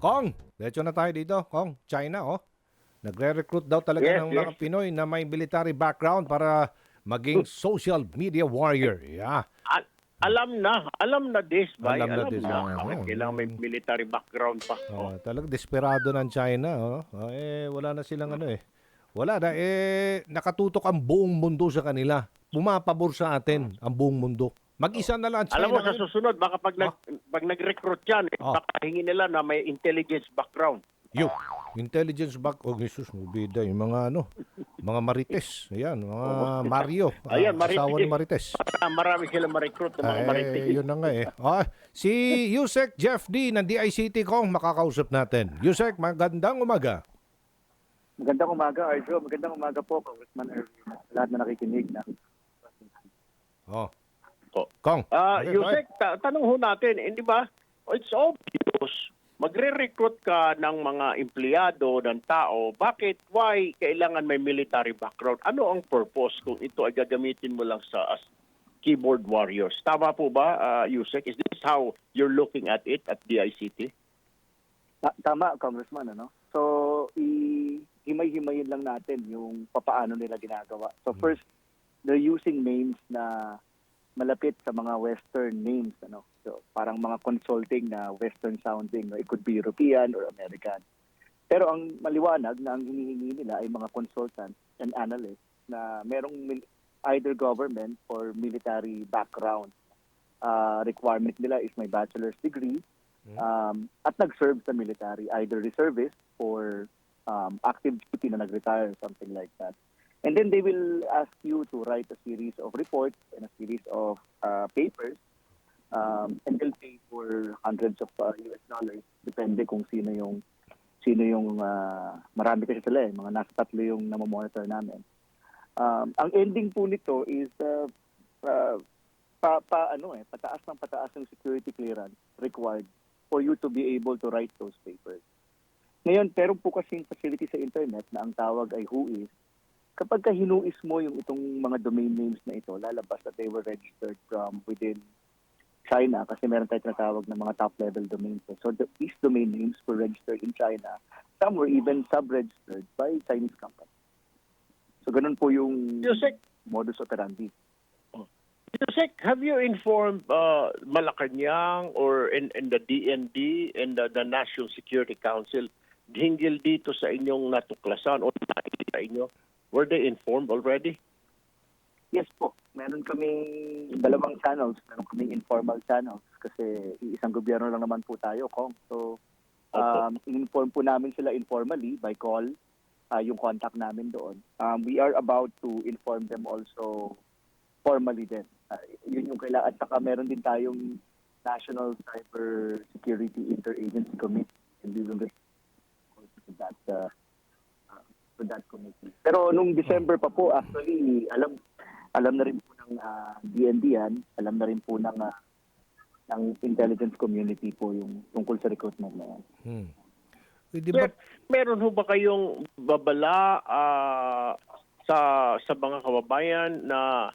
Kong, diretso na tayo dito. Kong, China, oh. Nagre-recruit daw talaga Yes, ng yes. mga Pinoy na may military background para maging social media warrior. Yeah. Al- alam na, alam na this, bay. Alam Alam, na this, na. oo. Bakit Kailangan may military background pa. Oh, talagang desperado ng China, oh. Oh, eh wala na silang ano eh. Wala na eh nakatutok ang buong mundo sa kanila. Pumapabor sa atin ang buong mundo. Mag-isa na lang ang China. Alam mo, sa susunod, baka pag, nag, pag nag-recruit yan, eh, Oh. baka hingin nila na may intelligence background. Yo, intelligence back. Oh, Jesus, mubida yung mga ano, mga Marites. Ayan, mga Mario. ah, Ayan, Marites. Asawa ni Marites. Ah, marami silang ma-recruit ng mga marites. Eh, yun na nga eh. Ah, si Yusek Jeff D ng DICT kong makakausap natin. Yusek, magandang umaga. Magandang umaga, Arjo. Magandang umaga po, Congressman Erwin. Lahat na nakikinig na. Oh. Oh. Kong. Ah, Okay, Yusek, ta- tanong ho natin, hindi ba? It's obvious, magre-recruit ka ng mga empleyado ng tao. Bakit? Why kailangan may military background? Ano ang purpose kung ito ay gagamitin mo lang sa as keyboard warriors? Tama po ba, ah, Yusek? Is this how you're looking at it at DICT? Ta- tama, Congressman, ano? So, i- himay-himayin lang natin yung papaano nila ginagawa. So, first, they're using names na malapit sa mga Western names, ano? So, parang mga consulting na Western sounding. No? It could be European or American. Pero ang maliwanag na ang hinihingi nila ay mga consultants and analysts na merong either government or military background. Uh, requirement nila is may bachelor's degree um, at nag-serve sa military, either reservist or um, active duty na nag-retire, something like that. And then they will ask you to write a series of reports and a series of uh, papers um, and they'll pay for hundreds of uh, US dollars depende kung sino yung sino yung uh, marami kasi sila eh mga nasa tatlo yung namomonitor namin. Um, ang ending po nito is uh, uh, pa, pa ano eh pataas ng pataas ng security clearance required for you to be able to write those papers. Ngayon pero po kasing facility sa internet na ang tawag ay WHOIS kapag ka hinuis mo yung itong mga domain names na ito lalabas that they were registered from within China kasi meron tayong tinatawag ng mga top level domains. So the, these domain names were registered in China. Some were even sub-registered by Chinese companies. So ganun po yung Yusek, modus operandi. Yusek, have you informed uh, Malacanang or in, in the DND and the, the National Security Council hinggil dito sa inyong natuklasan o nakikita sa inyo? Were they informed already? Yes po, meron kaming dalawang channels. Meron kaming informal channels kasi isang gobyerno lang naman po tayo, Kong. So, um, in-inform po namin sila informally by call, ah, yung contact namin doon. Um, we are about to inform them also formally din. Ah, yun yung kailangan. At saka meron din tayong National Cyber Security Interagency Committee and we will respond to that uh, uh, to that committee. Pero nung December pa po, actually, alam alam na rin po ng ah, DND yan, alam na rin po ng ah, ng intelligence community po yung tungkol sa recruitment na yan. Hmm. Eh, di ba? Mer- meron ho ba kayong babala ah, sa sa mga kababayan na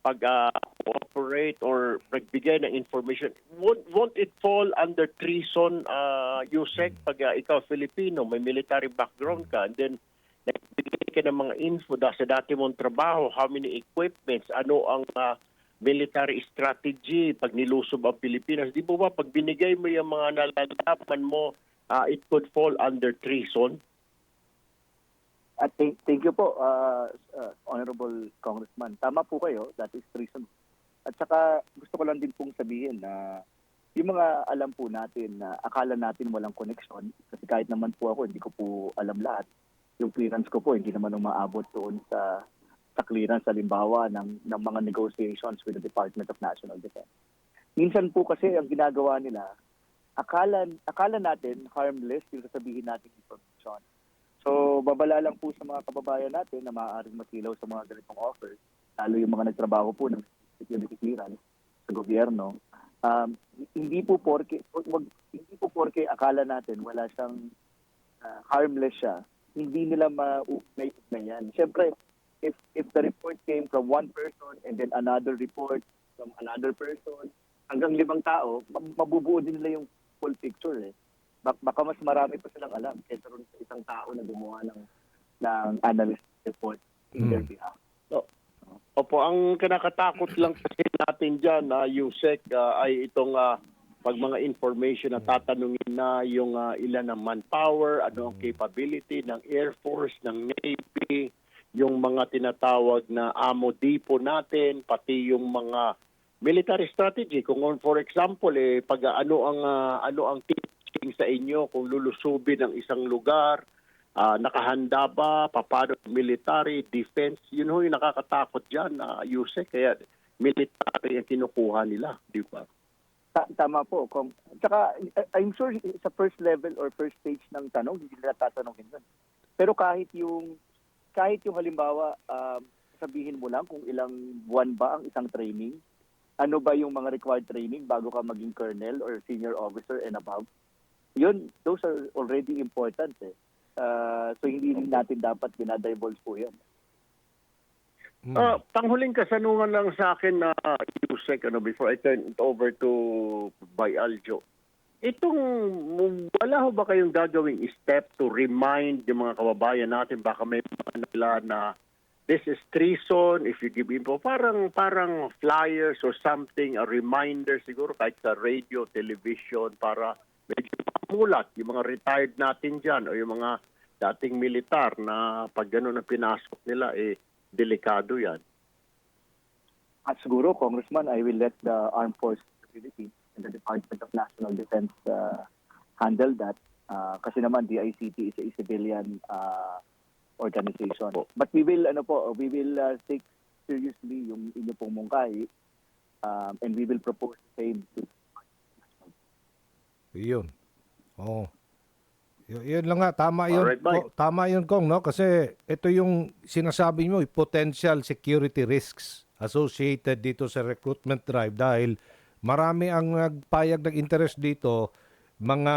pag-operate or pagbigay ng information, won't, won't it fall under treason, uh, Yusek, pag ah, ikaw Filipino, may military background ka, and then nagbigay ka ng mga info da, sa dati mong trabaho, how many equipments, ano ang ah, military strategy pag nilusob ang Pilipinas. Di ba ba, pag binigay mo yung mga nalalaman mo, ah, it could fall under treason? At thank, thank you po, uh, uh, Honorable Congressman. Tama po kayo, that is treason. At saka gusto ko lang din pong sabihin na yung mga alam po natin na akala natin walang connection, kasi kahit naman po ako, hindi ko po alam lahat. Yung clearance ko po, hindi naman umaabot doon sa sa clearance halimbawa ng, ng mga negotiations with the Department of National Defense. Minsan po kasi ang ginagawa nila, akala, akala natin harmless yung sasabihin natin information. So, babala lang po sa mga kababayan natin na maaaring masilaw sa mga ganitong offers, lalo yung mga nagtrabaho po ng security clearance sa gobyerno. Um, hindi po porke wag, hindi po porke akala natin wala siyang ah, harmless siya, hindi nila mauugnay na yan. Siyempre, if if the report came from one person and then another report from another person, hanggang limang tao, mab- mabubuo din nila yung full picture eh. Bak- baka mas marami pa silang alam kaysa ron sa isang tao na gumawa ng, ng analyst report in their Hmm. behalf. Opo, ang kinakatakot lang kasi natin dyan, na Yusek, ah, ay itong ah, pag mga information na tatanungin na yung ah, ilan ng manpower, ano ang capability ng Air Force, ng Navy, yung mga tinatawag na ammo depot natin, pati yung mga military strategy. Kung for example, eh, pag ano ang ah, ano ang teaching sa inyo kung lulusubin ng isang lugar, Ah, nakahanda ba, paano military, defense, yun ho yung nakakatakot dyan, na Yusek, kaya military ang kinukuha nila, di ba? Ta- tama po. Kung, tsaka, I- I'm sure sa first level or first stage ng tanong, hindi nila tatanungin yun. Pero kahit yung, kahit yung halimbawa, um, sabihin mo lang kung ilang buwan ba ang isang training, ano ba yung mga required training bago ka maging colonel or senior officer and above, yun, those are already important eh. Uh, so hindi natin dapat binadivulge po yan. Mm. Ah, panghuling kasanungan lang sa akin na Yusek, ano, before I turn it over to by Aljo. Itong, wala ho ba kayong gagawing step to remind yung mga kababayan natin, baka may mga nila na this is treason, if you give info, parang, parang flyers or something, a reminder siguro kahit sa radio, television, para medyo mamulat yung mga retired natin dyan o yung mga dating militar na pag gano'n ang pinasok nila, eh, delikado yan. At siguro, Congressman, I will let the Armed Forces Facility and the Department of National Defense uh, handle that. Uh, kasi naman, DICT is a civilian uh, organization. Opo. But we will, ano po, we will uh, take seriously yung inyo pong mungkahi um, and we will propose the same to Yun. Oo. Y- yun lang nga, tama yun. Alright, bye. Ko- tama yun, Kong, no? Kasi ito yung sinasabi mo, eh, potential security risks associated dito sa recruitment drive dahil marami ang nagpayag ng interest dito, mga,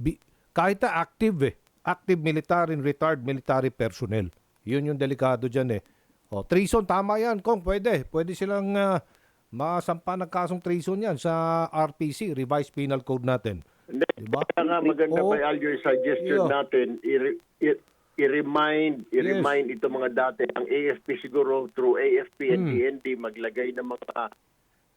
bi- kahit na active eh, active military and retired military personnel. Yun yung delikado dyan eh. O, treason, tama yan, Kong, pwede. Pwede silang ah, masampa ng kasong treason yan sa RPC, Revised Penal Code natin. Hindi, Diba? kaya nga maganda Oo. by Aljo yung suggestion Yeah. natin, i- i- i-remind, i-remind ito mga dati, ang AFP siguro through AFP and Hmm. DND maglagay ng mga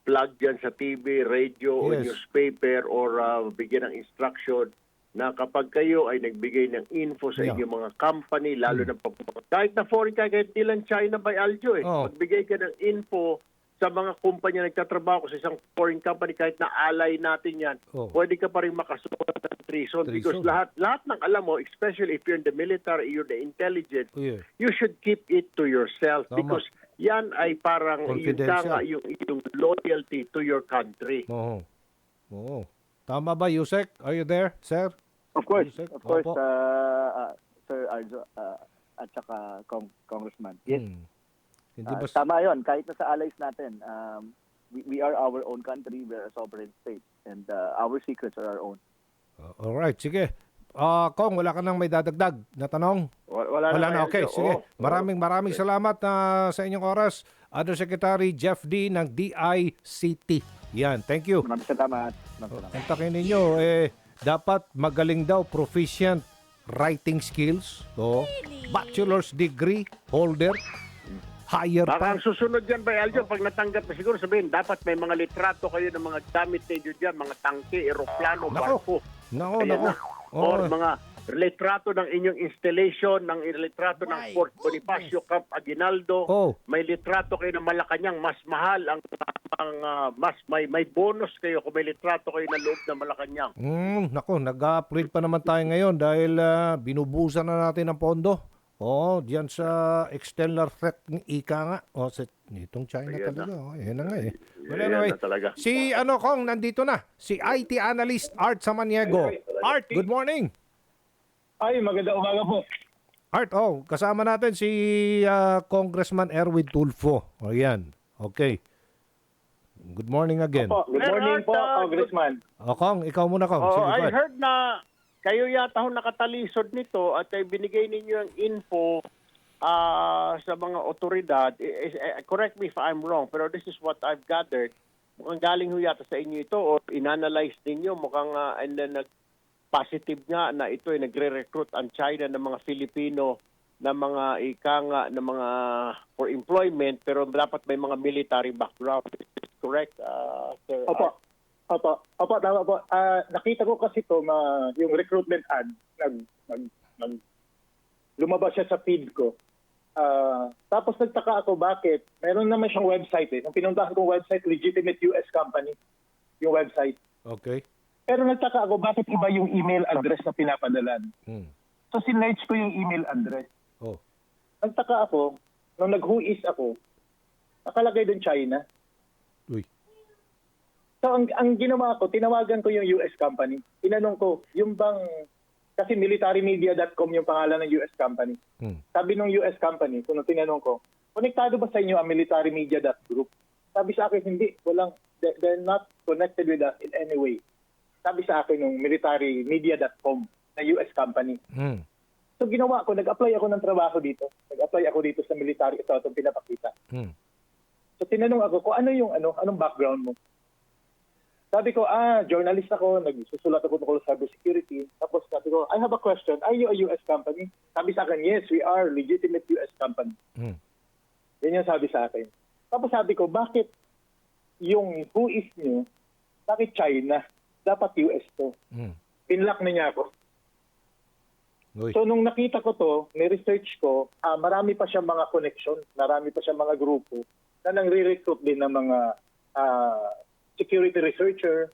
plug dyan sa TV, radio, Yes. newspaper or uh, bigyan ng instruction na kapag kayo ay nagbigay ng info sa Yeah. inyong mga company, lalo Hmm. na pag kahit na foreign ka, kahit di lang China by Aljo eh. Oh. Magbigay ka ng info sa mga kumpanya na nagtatrabaho ko sa isang foreign company kahit na alay natin yan, Oh. pwede ka pa rin makasulat ng treason, because Treason. lahat lahat ng alam mo, especially if you're in the military, you're the intelligence, Oh, yeah. you should keep it to yourself Tama. because yan ay parang yung, tanga, yung, yung loyalty to your country. Oo. Oo. Tama ba, Yusek? Are you there, sir? Of course, Yusek, of course, opo. uh, uh, Sir Arjo uh, at saka Cong- Congressman. Yes, Hmm. Hindi Ah, ba... tama yon kahit na sa allies natin, um, we, we are our own country, we are a sovereign state, and uh, our secrets are our own. Uh, alright, sige. Ah, Kong, wala ka nang may dadagdag na tanong? Wa- Wala, Wala na, okay. Sige. Oo. Maraming maraming salamat na sa inyong oras. Undersecretary Jeff D. ng DICT. Yan, thank you. Maraming salamat. Maraming salamat. Kontakin ninyo, eh, dapat magaling daw, proficient writing skills. So, bachelor's degree holder, higher Baka pa. ang susunod dyan by Aljo, pag natanggap na siguro sabihin, dapat may mga litrato kayo ng mga gamit ninyo dyan, mga tangke, eroplano, Nako. barko. Nako, Ayan nako. na. Or Oh, mga litrato ng inyong installation, ng litrato ng Fort Bonifacio Camp Aguinaldo. Oh. May litrato kayo ng Malacanang, mas mahal ang, ang ah, mas may may bonus kayo kung may litrato kayo na loob ng Malacanang. Mm, nako, nag-upgrade pa naman tayo ngayon dahil ah, binubusan na natin ang pondo. Oo, diyan sa external threat ng ika nga. O, sa nitong China Ayan talaga. Oh, yan na nga eh. Well, Ayan anyway, na talaga. si ano Kong, nandito na. Si IT analyst Art Samaniego. Art, good morning. Ay, maganda umaga po. Art, oh, kasama natin si ah, Congressman Erwin Tulfo. O yan, okay. Good morning again. Po, good morning po, uh, Congressman. O Kong, ikaw muna Kong. Oh, Sige, go I ahead. heard na kayo yata ho nakatalisod nito at ay binigay ninyo ang info ah, sa mga otoridad. I- I- I- correct me if I'm wrong, pero this is what I've gathered. Mukhang galing ho yata sa inyo ito or inanalyze ninyo mukhang ah, and then nag positive nga na ito ay nagre-recruit ang China ng mga Filipino na mga ika nga na mga for employment pero dapat may mga military background. Correct, uh, sir? Opo. Opo. Opo, tama po. Ah, nakita ko kasi to ma yung recruitment ad nag nag, nag lumabas siya sa feed ko. Ah, tapos nagtaka ako bakit meron naman siyang website eh. Nung pinuntahan kong website, legitimate US company yung website. Okay. Pero nagtaka ako bakit iba yung email address na pinapadalan. Hmm. So sinerch ko yung email address. Oh. Nagtaka ako, nung nag-whois ako, nakalagay doon China. Uy. So ang, ang ginawa ko, tinawagan ko yung US company. Tinanong ko, yung bang, kasi militarymedia.com yung pangalan ng US company. Hmm. Sabi ng US company, kung tinanong ko, konektado ba sa inyo ang militarymedia.group? Sabi sa akin, hindi. Walang, they- they're not connected with us in any way. Sabi sa akin ng militarymedia.com na US company. Hmm. So ginawa ko, nag-apply ako ng trabaho dito. Nag-apply ako dito sa military. Ito, itong pinapakita. Hmm. So tinanong ako kung ano yung ano, anong background mo. Sabi ko, ah, journalist ako, nagsusulat ako tungkol sa cybersecurity. Tapos sabi ko, I have a question. Are you a US company? Sabi sa akin, yes, we are legitimate US company. Hmm. Yan yung sabi sa akin. Tapos sabi ko, bakit yung who is nyo, bakit China? Dapat US to. Hmm. Pinlock na niya ako. Uy. So nung nakita ko to, ni-research ko, ah, marami pa siyang mga connection, marami pa siyang mga grupo na nang recruit din ng mga ah, security researcher,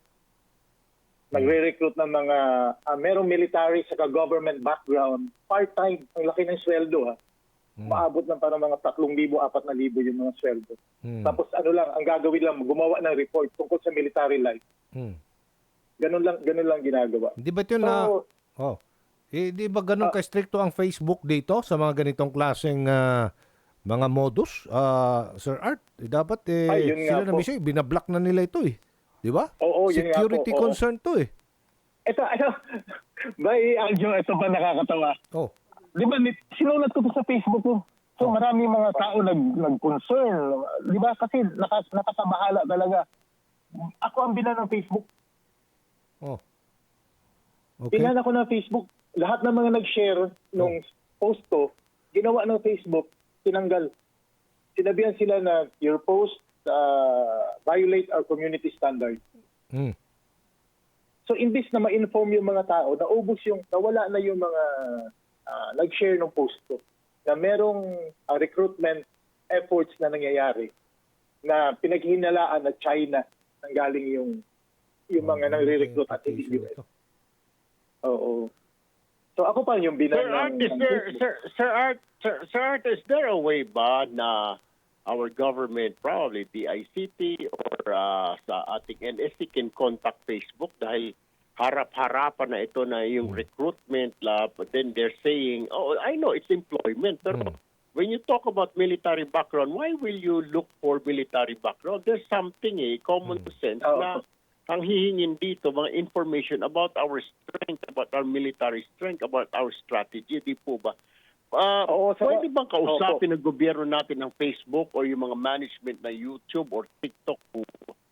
nagre-recruit ng mga ah, merong military sa government background, part-time, ang laki ng sweldo ha. Maabot ng parang mga 3,000, 4,000 yung mga sweldo. Hmm. Tapos ano lang, ang gagawin lang, gumawa ng report tungkol sa military life. Hmm. Ganun lang, ganun lang ginagawa. Hindi ba na... So, Oh. Eh, di ba ganun Ah. ka-stricto ang Facebook dito sa mga ganitong klaseng ah, mga modus, ah, Sir Art? Eh, dapat eh, Ay, yun nga sila na po. mismo, eh, binablock na nila ito eh. Di ba? Oo, yun nga Security po, oo. concern to eh. Ito, ano, bay, Aljo, ito pa nakakatawa. Oh. Di ba, ni- sinulat ko to sa Facebook ko. So Oh. marami mga tao nag, nag-concern. Di ba? Kasi nakas, nakakabahala talaga. Ako ang binan ng Facebook. Oh. Okay. Binan ako ng Facebook. Lahat ng mga nag-share nung post ko, ginawa ng Facebook, tinanggal. Sinabihan sila na your post uh, violate our community standard. Hmm. So imbis na ma-inform yung mga tao, naubos yung, nawala na yung mga ah, nag-share ng post ko na merong ah, recruitment efforts na nangyayari na pinaghinalaan na China nang galing yung yung mga Oh, nangre-recruit at hindi US. ito. Oo. So ako pa yung binan Sir ng, Art, ng there, Facebook. sir, sir Art, sir, sir is there a way ba na our government, probably the ICT or uh, sa ating NSC can contact Facebook dahil harap-harapan na ito na yung recruitment lab, but then they're saying, oh, I know it's employment, pero Hmm. when you talk about military background, why will you look for military background? There's something eh, common sense Oo. na ang hihingin dito, mga information about our strength, about our military strength, about our strategy, di po ba? Ah, Oo, sir. pwede bang kausapin ng gobyerno natin ng Facebook or yung mga management na YouTube or TikTok?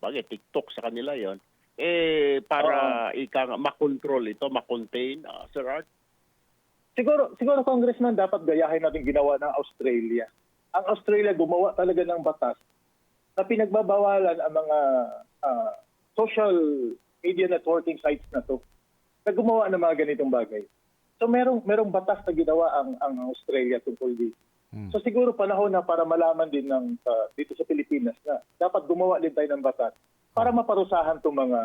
Bagay, TikTok sa kanila yon eh, para ika nga, makontrol ito, makontain, ah, Sir Art? Siguro, siguro congressman dapat gayahin natin ginawa ng Australia. Ang Australia gumawa talaga ng batas na pinagbabawalan ang mga ah, social media networking sites na to na gumawa ng mga ganitong bagay. So merong merong batas na ginawa ang ang Australia tungkol dito. Hmm. So siguro panahon na para malaman din ng ah, dito sa Pilipinas na dapat gumawa din tayo ng batas para maparusahan tong mga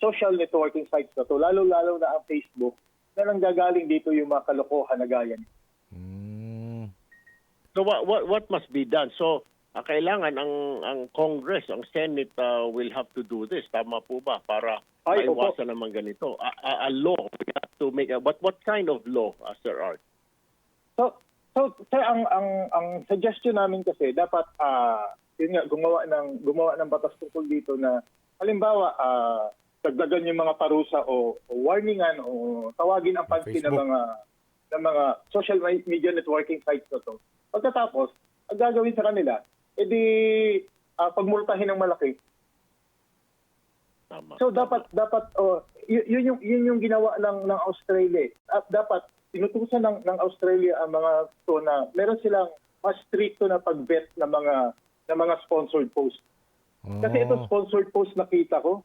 social networking sites na to, lalo-lalo na ang Facebook na nanggagaling dito yung mga kalokohan na gaya nito. Hmm. So what what what must be done? So ah, kailangan ang ang Congress, ang Senate ah, will have to do this. Tama po ba para Ay, opo. maiwasan naman ganito? A, a, a law. We have to make a, what what kind of law, ah, Sir Art? So, so sir, ang ang ang suggestion namin kasi dapat ah yun nga gumawa ng gumawa ng batas tungkol dito na halimbawa ah dagdagan yung mga parusa o, o warningan o tawagin ang pansin ng mga ng mga social media networking sites na to. Pagkatapos, ang gagawin sa kanila, edi ah, pagmultahin ng malaki. Tama. So dapat dapat oh, yun yung yun yung ginawa ng ng Australia. At dapat tinutusan ng ng Australia ang mga to na meron silang mas stricto na pag-vet ng mga ng mga sponsored post. Kasi Oh. ito sponsored post nakita ko.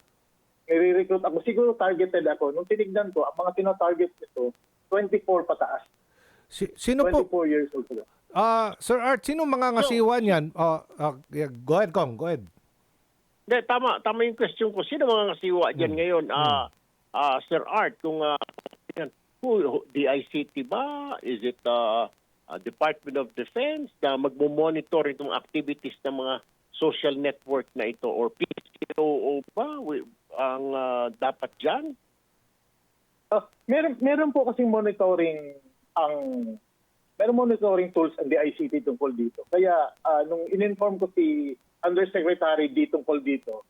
Nire-recruit ako. Siguro targeted ako. Nung tinignan ko, ang mga tinatarget nito, 24 pataas. Si- sino po? 24 years old sila. Ah, Sir Art, sino mga ngasiwan yan? Ah, ah, yeah, go ahead, Kong. Go ahead. Hindi, tama, tama yung question ko. Sino mga ngasiwa dyan ngayon? Ah, ah, Sir Art, kung uh, yan, who, DICT ba? Is it uh, uh, Department of Defense na magmo-monitor itong activities ng mga social network na ito? Or PCOO ba? Wi- Ang ah, dapat dyan? Ah, meron meron po kasing monitoring ang meron monitoring tools ang DICT tungkol dito. Kaya ah, nung in-inform ko si Undersecretary D tungkol dito,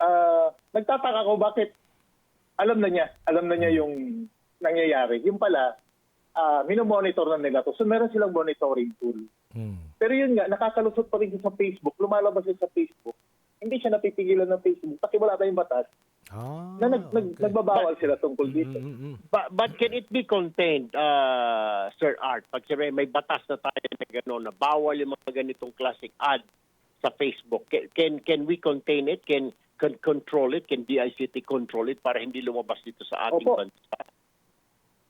ah nagtataka ko bakit alam na niya, alam na niya yung nangyayari. Yung pala, ah minomonitor na nila to. So meron silang monitoring tool. Hmm. Pero yun nga, nakakalusot pa rin siya sa Facebook, lumalabas siya sa Facebook. Hindi siya napipigilan ng Facebook kasi wala tayong batas Ah, na nag, nag- okay. nagbabawal sila tungkol dito. Mm, mm, mm. But, but can it be contained, uh, Sir Art? Pag siyempre may batas na tayo na gano'n, na bawal yung mga ganitong classic ad sa Facebook. Can, can, can we contain it? Can, can control it? Can DICT control it para hindi lumabas dito sa ating Opo. bansa?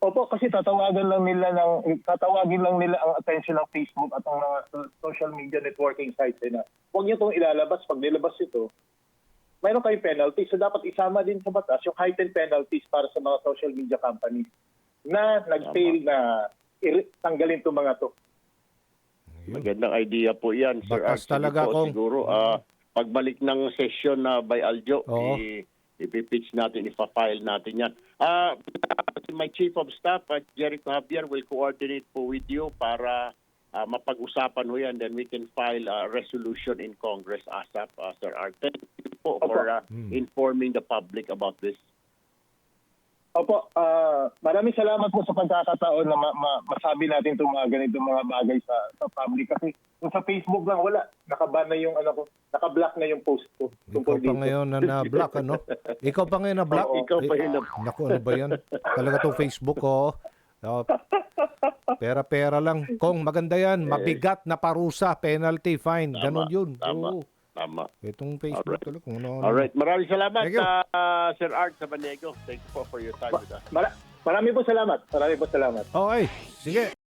Opo, kasi tatawagan lang nila ng tatawagin lang nila ang attention ng Facebook at ang mga so- social media networking sites na huwag niyo itong ilalabas. Pag nilabas ito, mayroon kayong penalty. So dapat isama din sa batas yung heightened penalties para sa mga social media companies na nag-fail na tanggalin itong mga to. Yun. Magandang idea po yan, Sir Batas Art. Sige talaga, po, Kong. Siguro, ah, pagbalik ng session na by Aljo, Oo. i- ipipitch natin, ipa-file natin yan. Ah, my Chief of Staff, uh, Jericho Javier, will coordinate po with you para ah, mapag-usapan ho yan. Then we can file a resolution in Congress ASAP, uh, Sir Art. Thank you po for Hmm. informing the public about this. Opo, ah, maraming salamat po sa pagkakataon na ma- ma- masabi natin itong mga ganitong mga bagay sa, sa public. Kasi kung sa Facebook lang, wala. Nakaban na yung ano ko, nakablock na yung post ko. Ikaw tungkol pa dito. ngayon na na-block, ano? Ikaw pa ngayon na-block? Oo, ikaw pa yun na- Naku, ano ba yan? Talaga tong Facebook, oh. Oh, pera-pera lang. Kong, maganda yan. Mabigat na parusa, penalty, fine. Tama, Ganon yun. tama. Oo. Tama. Itong Facebook Alright. talaga. Kung ano, All right. Maraming salamat, Thank you. ah, Sir Art Sabaniego. Thank you po for your time with us. Mara- marami po salamat. Marami po salamat. Okay, sige.